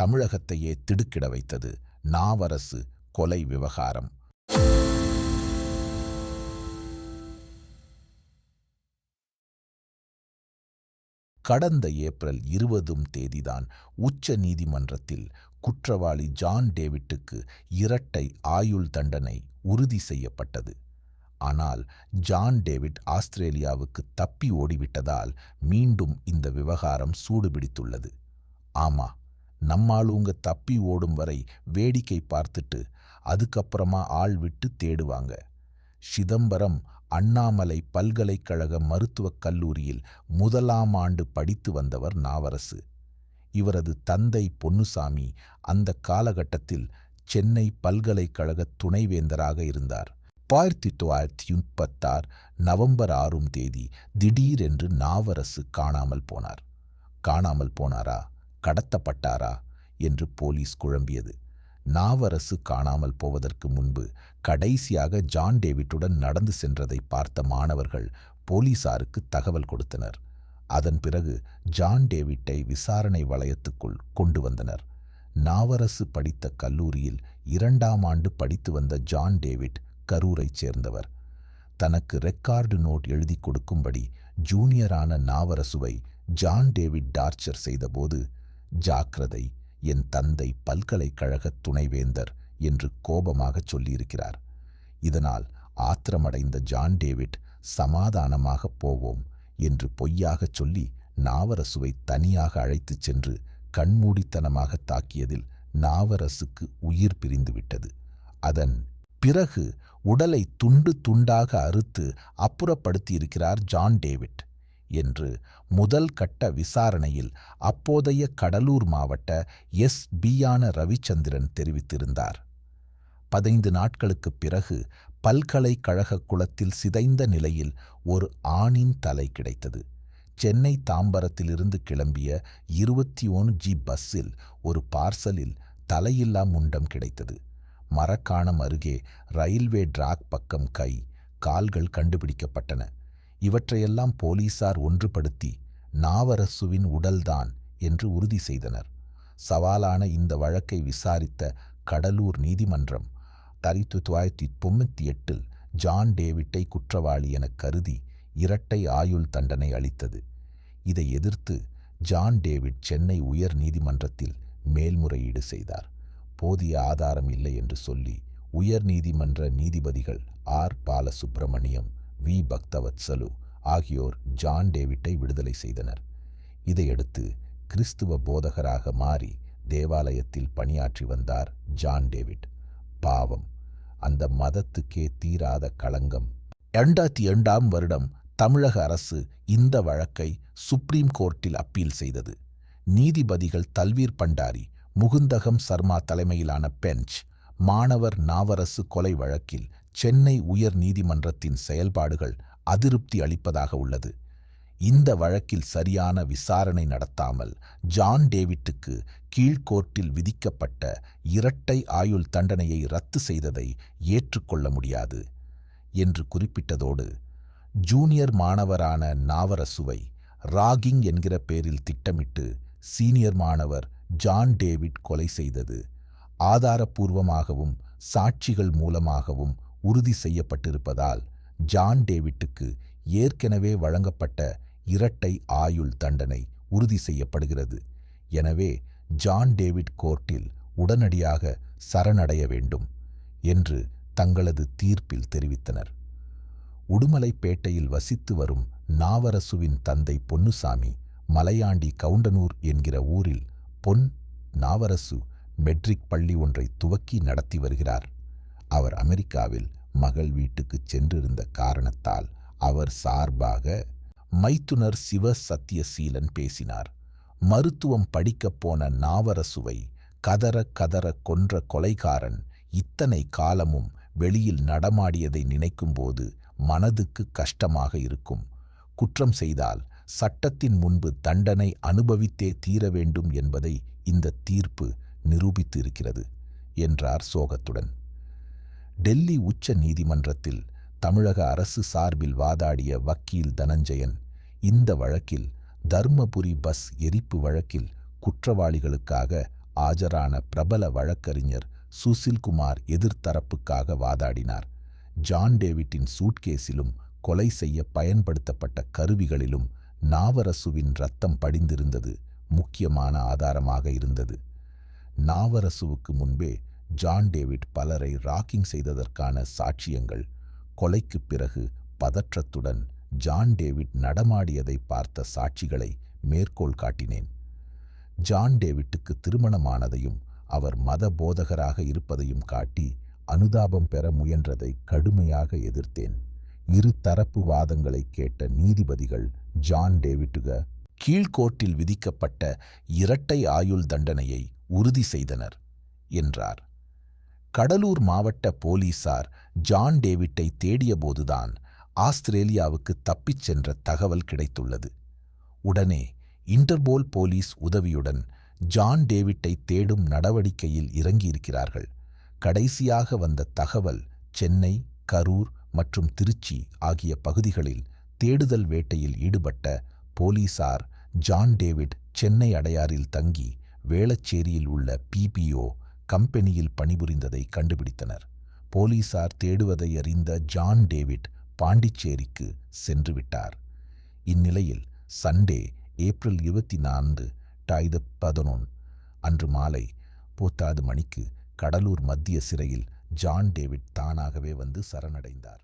தமிழகத்தையே திடுக்கிட வைத்தது நாவரசு கொலை விவகாரம். கடந்த ஏப்ரல் இருபதும் தேதிதான் உச்ச நீதிமன்றத்தில் குற்றவாளி ஜான் டேவிட்டுக்கு இரட்டை ஆயுள் தண்டனை உறுதி செய்யப்பட்டது. ஆனால் ஜான் டேவிட் ஆஸ்திரேலியாவுக்கு தப்பி ஓடிவிட்டதால் மீண்டும் இந்த விவகாரம் சூடுபிடித்துள்ளது. ஆமா நம்மாளுங்க தப்பி ஓடும் வரை வேடிக்கை பார்த்துட்டு அதுக்கப்புறமா ஆள் விட்டு தேடுவாங்க. சிதம்பரம் அண்ணாமலை பல்கலைக்கழக மருத்துவக் கல்லூரியில் முதலாம் ஆண்டு படித்து வந்தவர் நாவரசு. இவரது தந்தை பொன்னுசாமி அந்த காலகட்டத்தில் சென்னை பல்கலைக்கழக துணைவேந்தராக இருந்தார். ஆயிரத்தி தொள்ளாயிரத்தி முப்பத்தார் நவம்பர் ஆறும் தேதி திடீரென்று நாவரசு காணாமல் போனார். காணாமல் போனாரா? கடத்தப்பட்டாரா? என்று போலீஸ் குழம்பியது. நாவரசு காணாமல் போவதற்கு முன்பு கடைசியாக ஜான் டேவிட்டுடன் நடந்து சென்றதை பார்த்த மாணவர்கள் போலீசாருக்கு தகவல் கொடுத்தனர். அதன் பிறகு ஜான் டேவிட்டை விசாரணை வளையத்துக்குள் கொண்டு வந்தனர். நாவரசு படித்த கல்லூரியில் இரண்டாம் ஆண்டு படித்து வந்த ஜான் டேவிட் கரூரைச் சேர்ந்தவர். தனக்கு ரெக்கார்டு நோட் எழுதி கொடுக்கும்படி ஜூனியரான நாவரசுவை ஜான் டேவிட் டார்ச்சர் செய்தபோது ஜாக்கிரதை என் தந்தை பல்கலைக்கழக துணைவேந்தர் என்று கோபமாகச் சொல்லியிருக்கிறார். இதனால் ஆத்திரமடைந்த ஜான் டேவிட் சமாதானமாக போவோம் என்று பொய்யாகச் சொல்லி நாவரசுவை தனியாக அழைத்துச் சென்று கண்மூடித்தனமாக தாக்கியதில் நாவரசுக்கு உயிர் பிரிந்துவிட்டது. அதன் பிறகு உடலை துண்டு துண்டாக அறுத்து அப்புறப்படுத்தியிருக்கிறார் ஜான் டேவிட். என்று முதல் கட்ட விசாரணையில் அப்போதைய கடலூர் மாவட்ட எஸ். பியான ரவிச்சந்திரன் தெரிவித்திருந்தார். பதினைந்து நாட்களுக்குப் பிறகு பல்கலைக்கழக குளத்தில் சிதைந்த நிலையில் ஒரு ஆணின் தலை கிடைத்தது. சென்னை தாம்பரத்திலிருந்து கிளம்பிய இருபத்தி ஒன்று ஜி பஸ்ஸில் ஒரு பார்சலில் தலையில்லா முண்டம் கிடைத்தது. மரக்காணம் அருகே ரயில்வே டிராக் பக்கம் கை கால்கள் கண்டுபிடிக்கப்பட்டன. இவற்றையெல்லாம் போலீசார் ஒன்றுபடுத்தி நாவரசுவின் உடல்தான் என்று உறுதி செய்தனர். சவாலான இந்த வழக்கை விசாரித்த கடலூர் நீதிமன்றம் தரித்து தொள்ளாயிரத்தி தொண்ணூற்றி எட்டில் ஜான் டேவிட்டை குற்றவாளி என கருதி இரட்டை ஆயுள் தண்டனை அளித்தது. இதை எதிர்த்து ஜான் டேவிட் சென்னை உயர் நீதிமன்றத்தில் மேல்முறையீடு செய்தார். போதிய ஆதாரம் இல்லை என்று சொல்லி உயர் நீதிமன்ற நீதிபதிகள் ஆர். பாலசுப்பிரமணியம் வி. பக்தவத்சலு ஆகியோர் ஜான் டேவிட்டை விடுதலை செய்தனர். இதையடுத்து கிறிஸ்துவ போதகராக மாறி தேவாலயத்தில் பணியாற்றி வந்தார் ஜான் டேவிட். பாவம்! அந்த மதத்துக்கே தீராத களங்கம். இரண்டாயிரத்தி இரண்டாம் வருடம் தமிழக அரசு இந்த வழக்கை சுப்ரீம் கோர்ட்டில் அப்பீல் செய்தது. நீதிபதிகள் தல்வீர் பண்டாரி முகுந்தகம் சர்மா தலைமையிலான பெஞ்ச் மாணவர் நாவரசு கொலை வழக்கில் சென்னை உயர் நீதிமன்றத்தின் செயல்பாடுகள் அதிருப்தி அளிப்பதாக உள்ளது. இந்த வழக்கில் சரியான விசாரணை நடத்தாமல் ஜான் டேவிட்டுக்கு கீழ்கோர்ட்டில் விதிக்கப்பட்ட இரட்டை ஆயுள் தண்டனையை ரத்து செய்ததை ஏற்றுக்கொள்ள முடியாது என்று குறிப்பிட்டதோடு ஜூனியர் மாணவரான நாவரசுவை ராகிங் என்கிற பேரில் திட்டமிட்டு சீனியர் மாணவர் ஜான் டேவிட் கொலை செய்தது. ஆதாரப்பூர்வமாகவும் சாட்சிகள் மூலமாகவும் உறுதி செய்யப்பட்டிருப்பதால் ஜான் டேவிட்டுக்கு ஏற்கனவே வழங்கப்பட்ட இரட்டை ஆயுள் தண்டனை உறுதி செய்யப்படுகிறது. எனவே ஜான் டேவிட் கோர்ட்டில் உடனடியாக சரணடைய வேண்டும் என்று தங்களது தீர்ப்பில் தெரிவித்தனர். உடுமலைப்பேட்டையில் வசித்து வரும் நாவரசுவின் தந்தை பொன்னுசாமி மலையாண்டி கவுண்டனூர் என்கிற ஊரில் பொன் நாவரசு மெட்ரிக் பள்ளி ஒன்றை துவக்கி நடத்தி வருகிறார். அவர் அமெரிக்காவில் மகள் வீட்டுக்கு சென்றிருந்த காரணத்தால் அவர் சார்பாக மைத்துனர் சிவ சத்தியசீலன் பேசினார். மருத்துவம் படிக்கப் போன நாவரசுவை கதற கதற கொன்ற கொலைகாரன் இத்தனை காலமும் வெளியில் நடமாடியதை நினைக்கும்போது மனதுக்கு கஷ்டமாக இருக்கும். குற்றம் செய்தால் சட்டத்தின் முன்பு தண்டனை அனுபவித்தே தீர வேண்டும் என்பதை இந்த தீர்ப்பு நிரூபித்து இருக்கிறது என்றார் சோகத்துடன். டெல்லி உச்ச நீதிமன்றத்தில் தமிழக அரசு சார்பில் வாதாடிய வக்கீல் தனஞ்சயன் இந்த வழக்கில் தர்மபுரி பஸ் எரிப்பு வழக்கில் குற்றவாளிகளுக்காக ஆஜரான பிரபல வழக்கறிஞர் சுசில்குமார் எதிர்த்தரப்புக்காக வாதாடினார். ஜான் டேவிட்டின் சூட்கேஸிலும் கொலை செய்ய பயன்படுத்தப்பட்ட கருவிகளிலும் நாவரசுவின் ரத்தம் படிந்திருந்தது முக்கியமான ஆதாரமாக இருந்தது. நாவரசுவுக்கு முன்பே ஜான் டேவிட் பலரை ராக்கிங் செய்ததற்கான சாட்சியங்கள் கொலைக்குப் பிறகு பதற்றத்துடன் ஜான் டேவிட் நடமாடியதை பார்த்த சாட்சிகளை மேற்கோள் காட்டினேன். ஜான் டேவிட்டுக்கு திருமணமானதையும் அவர் மத போதகராக இருப்பதையும் காட்டி அனுதாபம் பெற முயன்றதை கடுமையாக எதிர்த்தேன். இரு தரப்பு வாதங்களை கேட்ட நீதிபதிகள் ஜான் டேவிட்டுக கீழ்கோர்ட்டில் விதிக்கப்பட்ட இரட்டை ஆயுள் தண்டனையை உறுதி செய்தனர் என்றார். கடலூர் மாவட்ட போலீசார் ஜான் டேவிட்டை தேடியபோதுதான் ஆஸ்திரேலியாவுக்கு தப்பிச் சென்ற தகவல் கிடைத்துள்ளது. உடனே இன்டர்போல் போலீஸ் உதவியுடன் ஜான் டேவிட்டை தேடும் நடவடிக்கையில் இறங்கியிருக்கிறார்கள். கடைசியாக வந்த தகவல் சென்னை கரூர் மற்றும் திருச்சி ஆகிய பகுதிகளில் தேடுதல் வேட்டையில் ஈடுபட்ட போலீசார் ஜான் டேவிட் சென்னை அடையாறில் தங்கி வேளச்சேரியில் உள்ள பிபிஓ கம்பெனியில் பணிபுரிந்ததை கண்டுபிடித்தனர். போலீசார் தேடுவதை அறிந்த ஜான் டேவிட் பாண்டிச்சேரிக்கு சென்று விட்டார். இந்நிலையில் சண்டே ஏப்ரல் இருபத்தி நான்கு டாய்த பதினொன் அன்று மாலை போத்தாது மணிக்கு கடலூர் மத்திய சிறையில் ஜான் டேவிட் தானாகவே வந்து சரணடைந்தார்.